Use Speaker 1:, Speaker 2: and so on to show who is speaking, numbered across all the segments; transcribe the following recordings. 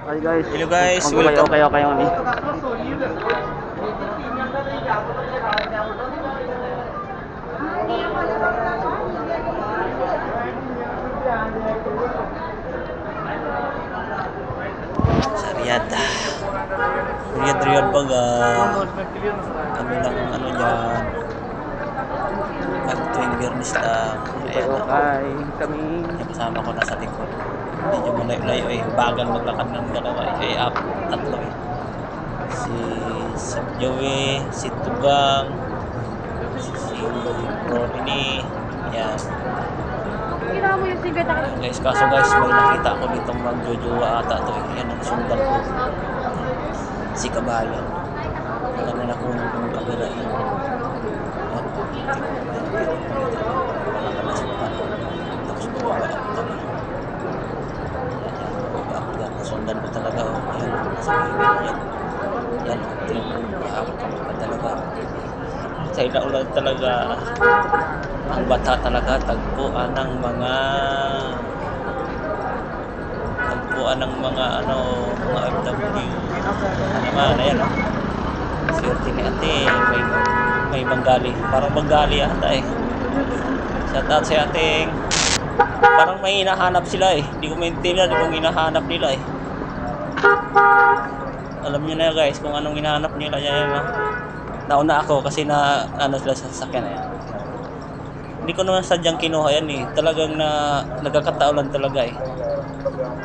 Speaker 1: Hi guys.
Speaker 2: Hello guys,
Speaker 1: Okay,
Speaker 2: welcome.
Speaker 1: okay, okay, okay.
Speaker 2: Sa Riyadh. Riyadh, Riyadh pag ah, kami lang ang ano dyan. Pag tuwing biyernes lang.
Speaker 1: Okay,
Speaker 2: Ayan,
Speaker 1: okay. Kami.
Speaker 2: kasama ko nasa likod. Medyo malayo-layo eh. Bagal maglakad ng dalawa eh. Eh, up, tatlo eh. Si, si Joey, si Tugang, si, si Rodney, yan.
Speaker 3: Ginawa mo yung sigat ako.
Speaker 2: Guys, kaso guys, may nakita ako dito magjojowa ata to eh. Yan ang sundan ko. Si Kabayan. Alam na nakunan ko ng kamera eh. Yan. Wala ka na sa baba. Tapos bababa ako kami. Yan, yan. Bababa ako yan. Nasundan ko talaga. Oh. Yan. Nasa bibig yan. Yan. oh. Tingnan mo. Mahabot kami pa talaga. Sa ilaulan talaga. Ang bata talaga tagpuan ng mga tagpuan ng mga ano mga FW ano naman ayan oh. swerte ni ate may may Bengali parang Bengali ata eh. Shout out si ating parang may hinahanap sila eh. Hindi ko maintindihan kung hinahanap nila eh. Alam niyo na guys kung anong hinahanap nila yan oh. Nauna ako kasi na ano sila sa sasakyan eh hindi ko naman sadyang kinuha yan eh. Talagang na nagkakataon lang talaga eh.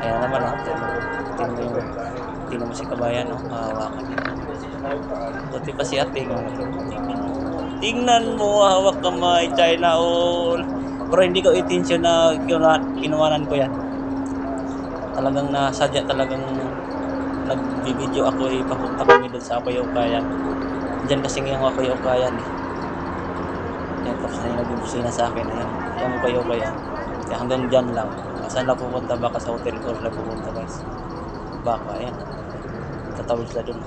Speaker 2: Ayan naman oh. Tingnan mo, tingnan mo si kabayan oh. Hahawakan niya. Buti pa si ating. Tingnan mo, hawak kamay, China all. Pero hindi ko intensyon na kinuha, kinuhanan ko yan. Talagang nasadya talagang nag-video ako eh. Papunta kami doon sa Apayokayan. Diyan kasi ako yung Kayan eh. Yan, tapos na yung nagbubusina sa akin. Ayan, ayan mo kayo kaya. Hanggang dyan lang. Saan na pupunta? Baka sa hotel ko na pupunta guys. Baka, ayan. Tatawid sila dun.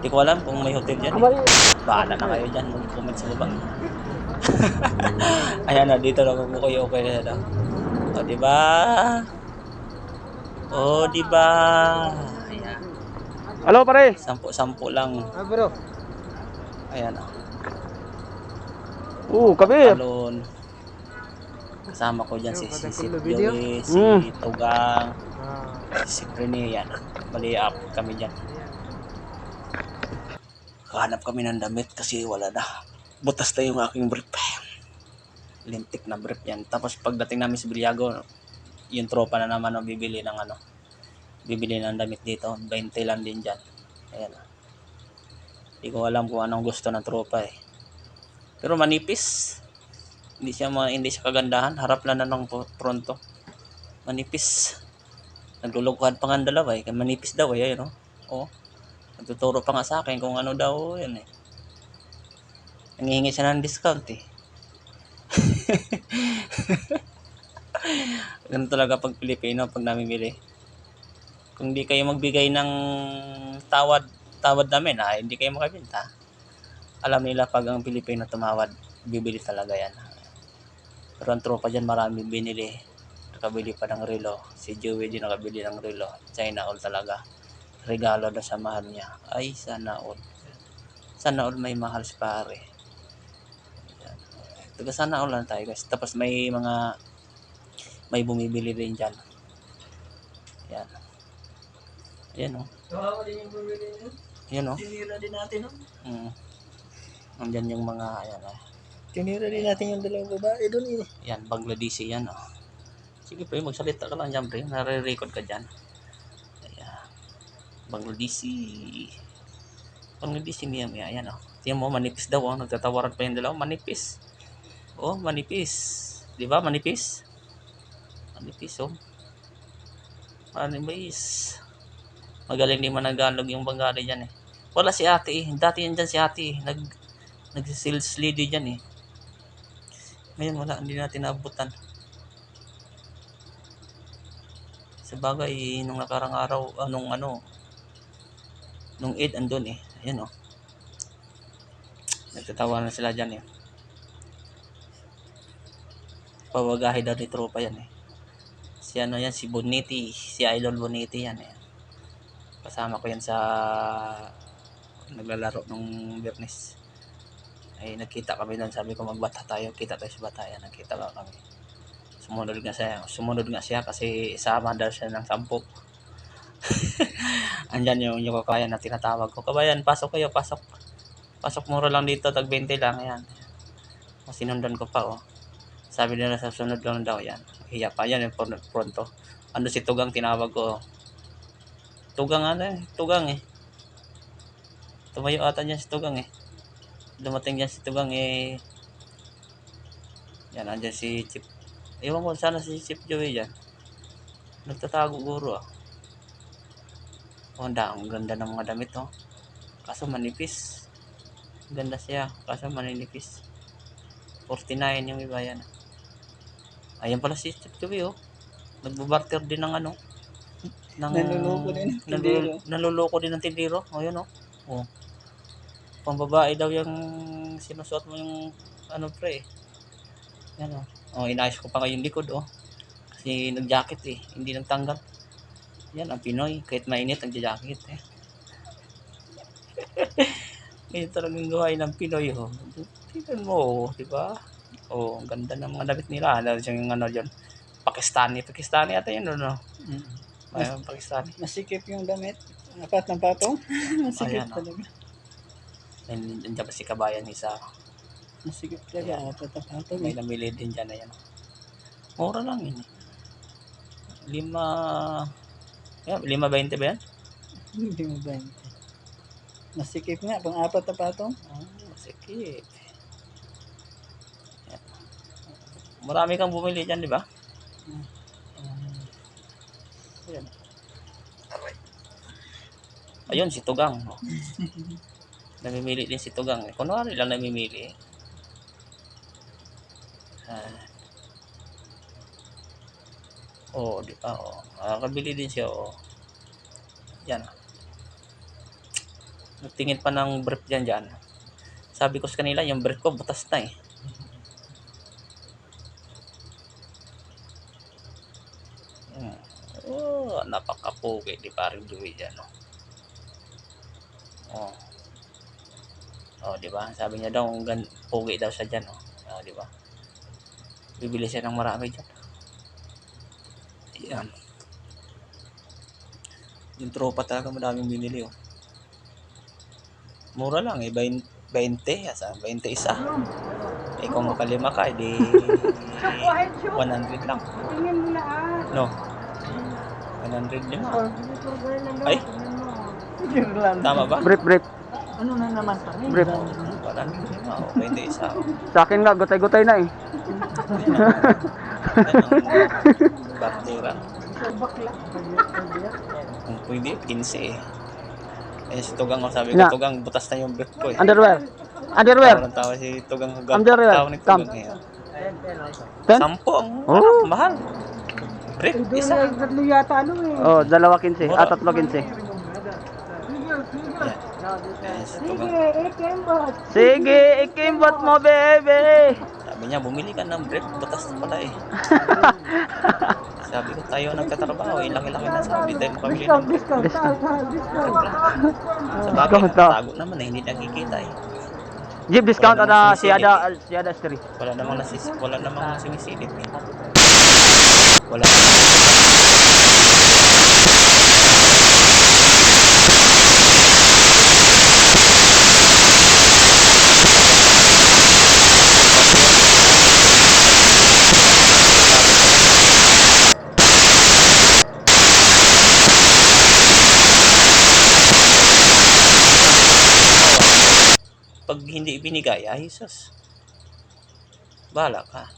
Speaker 2: Hindi ko alam kung may hotel dyan. Eh. Bahala na kayo dyan. Mag-comment sa baba. ayan na, dito lang mo kayo kaya na. O, di ba? O, di ba?
Speaker 1: Hello pare.
Speaker 2: Sampu-sampu lang.
Speaker 1: Ah, bro.
Speaker 2: Ayan. o.
Speaker 1: Oo, kami.
Speaker 2: Talon. Kasama ko dyan si si, si
Speaker 4: video?
Speaker 2: Joey, si
Speaker 1: Mm.
Speaker 2: Tugang,
Speaker 4: Ah,
Speaker 2: si Prene, yan. Bali up kami dyan. Hanap kami ng damit kasi wala na. Butas na yung aking brief. Lintik na brief yan. Tapos pagdating namin sa Biliago, yung tropa na naman ang bibili ng ano. Bibili ng damit dito. 20 lang din dyan. Ayan. Hindi ko alam kung anong gusto ng tropa eh. Pero manipis. Hindi siya ma- hindi siya kagandahan. Harap lang na ng pronto. Manipis. Naglulukuhan pa nga dalawa eh. Manipis daw eh. Ayun, oh. oh. Nagtuturo pa nga sa akin kung ano daw yun eh. Nangihingi siya ng discount eh. Ganun talaga pag Pilipino pag namimili. Kung di kayo magbigay ng tawad tawad namin ah, hindi kayo makabenta alam nila pag ang Pilipino tumawad, bibili talaga yan. Pero ang tropa dyan marami binili. Nakabili pa ng relo. Si Joey din nakabili ng relo. China all talaga. Regalo na sa mahal niya. Ay, sana all. Sana all may mahal si pare. Taga sana all lang tayo guys. Tapos may mga may bumibili rin dyan. Yan. Yan oh.
Speaker 4: Kawawa din yung bumili niyo.
Speaker 2: Yan oh.
Speaker 4: Tinira din natin, no?
Speaker 2: Mm. Nandyan yung mga, ayan ah.
Speaker 4: Tinira din natin yung dalawang babae doon, eh.
Speaker 2: Yan, Bangladeshi yan, oh. Sige pre, magsalita ka lang dyan, pre. Nare-record ka dyan. Ayan. Bangladeshi. Bangladeshi niya, yan, yan, oh. Tingnan mo, manipis daw, oh. Nagtatawaran pa yung dalawa, manipis. Oh, manipis. Di ba, manipis? Manipis, oh. Manipis. Magaling din managalog yung Bengali dyan, eh. Wala si ate, eh. Dati yan dyan si ate, eh. Nag, nag-sales lady dyan, eh. Ngayon wala, hindi natin naabutan. Sa bagay, nung nakarang araw, anong ano, nung Eid andun eh. Ayan oh. Nagtatawa na sila dyan eh. Pawagahe daw ni tropa yan eh. Si ano yan, si Boniti, si Idol Boniti yan eh. Kasama ko yan sa naglalaro nung Bernes. Ay nagkita kami doon. Sabi ko magbata tayo. Kita tayo sa batayan. Nagkita ka kami. Sumunod nga siya. Sumunod nga siya kasi isama daw siya ng sampu. Andyan yung, yung kakayan na tinatawag ko. Kabayan, pasok kayo, pasok. Pasok mura lang dito, tag 20 lang. Ayan. Sinundan ko pa, oh. Sabi nila sa sunod lang daw, yan. Hiya pa, yan yung pron- pronto. Ano si Tugang tinawag ko, oh. Tugang ano eh, Tugang eh. Tumayo ata dyan si Tugang eh. Dumating dyan si Tugang eh. Yan, andyan si Chip. Ewan ko sana si Chip Joey dyan. Nagtatago guro ah. Oh, ang da- ang ganda ng mga damit oh. Kaso manipis. Ganda siya, kaso maninipis. 49 yung iba yan. Ayan pala si Chip Joey oh. Nagbabarter din ng ano. Ng,
Speaker 4: Nanluloko din ng tindero.
Speaker 2: Nanluloko din ng tindero. O yun oh. Oh. Pambabae daw yung sinusuot mo yung ano pre. Yan oh. Oh, inayos ko pa kayo yung likod oh. Kasi nag-jacket eh. Hindi nagtanggal. Yan ang Pinoy. Kahit mainit, nag-jacket eh. Ganyan talagang gawain ng Pinoy oh. Tingnan mo oh, di ba? Oh, ang ganda ng mga damit nila. Ano yung ano yun? Pakistani. Pakistani ata yun, no?
Speaker 4: Mm.
Speaker 2: Ayun, Pakistani.
Speaker 4: Masikip yung damit. Apat ng patong. Masikip
Speaker 2: Ayan, oh.
Speaker 4: talaga.
Speaker 2: Nan- Nandiyan pa si Kabayan isa.
Speaker 4: Masikip talaga.
Speaker 2: Ayan.
Speaker 4: Apat ng patong.
Speaker 2: May
Speaker 4: eh.
Speaker 2: namili din dyan na yan. Mura lang yun eh. Lima... Yeah, lima 20 ba yan?
Speaker 4: Hindi mo ba yun? Masikip nga. Pang apat na patong.
Speaker 2: Oh, sige. Yan. Marami kang bumili dyan, di ba?
Speaker 4: Hmm.
Speaker 2: Ayun, si Tugang. Oh. namimili din si Tugang. Kunwari lang namimili. Ah. Oo, di ba? Oo. Nakakabili din siya, oo. Yan. Nagtingin pa ng brief dyan dyan. Sabi ko sa kanila, yung brief ko butas na eh. Hmm. Oh, napakapugi di paring Dewey dyan, oh. Oh. Oh, di ba? Sabi niya daw, gan pugi daw siya dyan, oh. Oh, di ba? Bibili siya ng marami dyan. Yan. Yung tropa talaga madaming binili, oh. Mura lang, eh. 20, 20 asa, 20 isa. Eh, kung makalima ka, edi 100 lang.
Speaker 3: Tingin mo na ah.
Speaker 2: No. 100 lima. Ay,
Speaker 4: Yun lang.
Speaker 2: tama ba?
Speaker 1: Brief, brief.
Speaker 4: Ano na naman pa?
Speaker 1: Brief.
Speaker 2: 100 lima, oh. 20 isa, oh.
Speaker 1: Sa akin nga, gutay-gutay na eh.
Speaker 2: Baktura. Kung pwede, 15 eh. Eh, si Tugang ko sabi ko. Tugang, butas na yung brief ko eh.
Speaker 1: Underwear. Underwear.
Speaker 2: Tawa ng tawa si Tugang hanggang
Speaker 1: Underwear.
Speaker 2: tawa ni Tugang eh.
Speaker 1: Ten?
Speaker 2: Sampo ang
Speaker 1: Oh.
Speaker 2: mahal. Brief, isa.
Speaker 3: Tatlo yata ano eh.
Speaker 1: Oh, dalawa 15. Ah, tatlo 15.
Speaker 2: Yan. Eh, si Tugang.
Speaker 3: Sige,
Speaker 1: ikimbot mo, baby.
Speaker 2: Sabi niya, bumili ka ng brief, butas na pala eh. sabi ko, tayo nagtatrabaho, eh, laki-laki na sabi, tayo makabili ng brief.
Speaker 3: Discount, discount, discount.
Speaker 2: Sa bagay,
Speaker 1: Discount daw.
Speaker 2: tago naman eh, hindi nakikita eh.
Speaker 1: Jeep discount ada
Speaker 2: namang
Speaker 1: si ada si ada street.
Speaker 2: Wala namang nasis, wala namang sinisilip eh. Wala. Pag hindi ibinigay, ay sus. Bahala ka.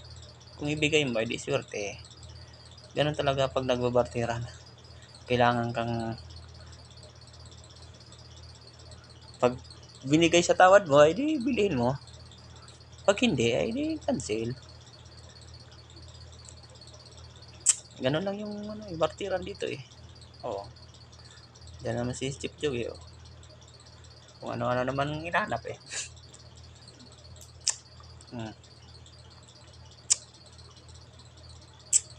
Speaker 2: Kung ibigay mo, edi swerte. Ganun talaga pag nagbabartiran. Kailangan kang pag binigay sa tawad mo, edi bilhin mo. Pag hindi, ay di cancel. Ganun lang yung ano, yung bartiran dito eh. Oo. Diyan naman si Chip Joey oh. Kung ano-ano naman hinahanap eh. hmm.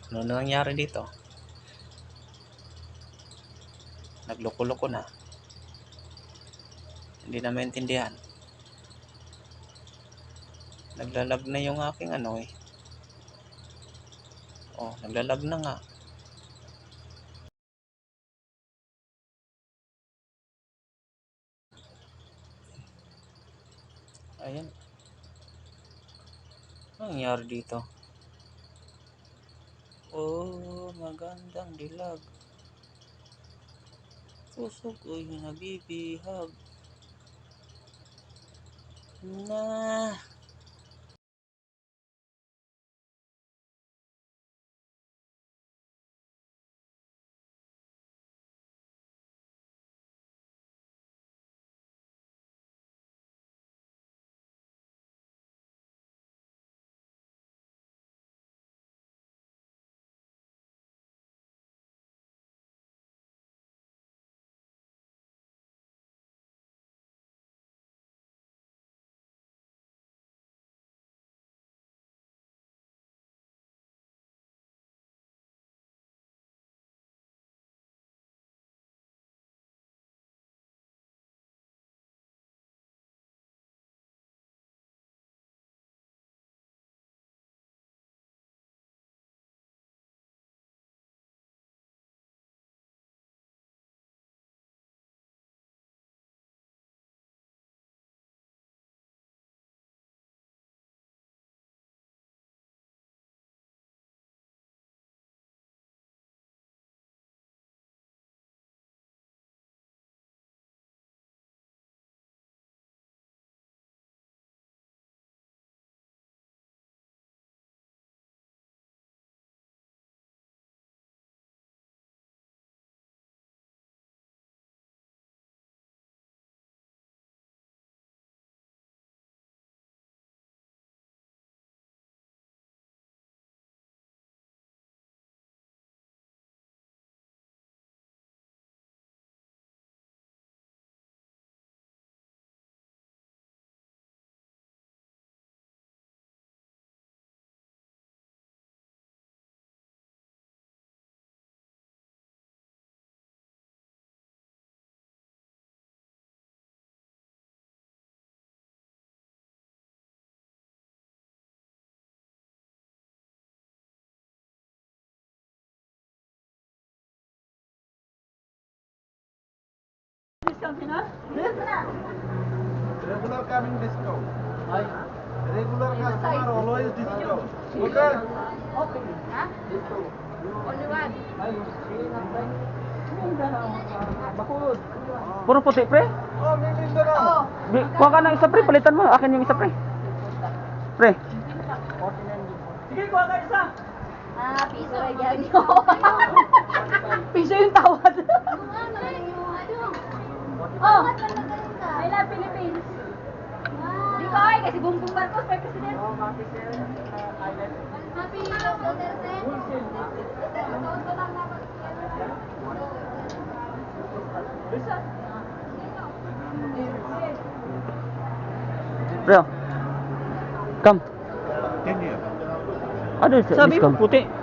Speaker 2: Ano na nangyari dito? nagloko-loko na. Hindi na maintindihan. Naglalag na yung aking ano eh. Oh, naglalag na nga. Ayan. Anong nangyari dito? Oh, magandang dilag. Puso ko'y nabibihag. Na.
Speaker 5: Regular coming discount. Regular customer always discount. Okay?
Speaker 1: Puro puti, pre.
Speaker 5: Oh, the round.
Speaker 1: Di, kuha ka ng isa, pre. Palitan mo. Akin yung isa, pre. Pre.
Speaker 6: Ah, piso ay yan
Speaker 3: Piso yung tawad.
Speaker 6: Oh, I love Philippines. Di ko ay, kasi Bongbong Marcos, may president. Happy Duterte. Taon ko lang dapat.
Speaker 1: Pre. oh. Come.
Speaker 5: Ten years.
Speaker 1: Ano sa
Speaker 3: Sabi mo, puti.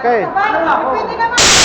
Speaker 7: Okay.
Speaker 3: Pwede naman.